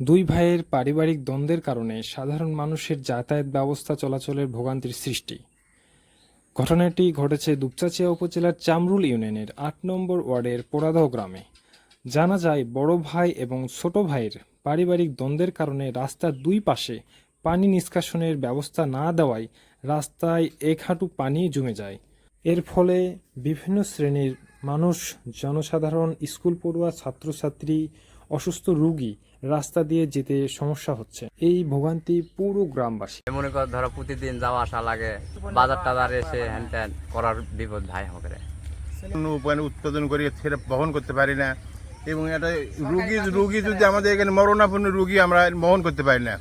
দুই ভাইয়ের পারিবারিক দ্বন্দ্বের কারণে সাধারণ মানুষের যাতায়াত ব্যবস্থা চলাচলের ভোগান্তির সৃষ্টি। ঘটনাটি ঘটেছে দুপচাচিয়া উপজেলার চামরুল ইউনিয়নের আট নম্বর ওয়ার্ডের পোড়াদহ গ্রামে। জানা যায়, বড় ভাই এবং ছোট ভাইয়ের পারিবারিক দ্বন্দ্বের কারণে রাস্তার দুই পাশে পানি নিষ্কাশনের ব্যবস্থা না দেওয়ায় রাস্তায় এক হাঁটু পানি জমে যায়। এর ফলে বিভিন্ন শ্রেণির মানুষ, জনসাধারণ, স্কুল পড়ুয়া, ছাত্রছাত্রী অসুস্থ রুগী রাস্তা দিয়ে যেতে সমস্যা হচ্ছে। এই ভোগান্তি পুরো গ্রামবাসী। মনে কর ধরো প্রতিদিন যাওয়া আসা লাগে বাজার টাজার এসে হ্যান ত্যান করার বিপদ ভাই হবে কোনো উপায় উৎপাদন করে সেটা বহন করতে পারি না। এবং এটা রুগী রুগী যদি আমাদের এখানে মরণাপন্ন রুগী আমরা বহন করতে পারি না।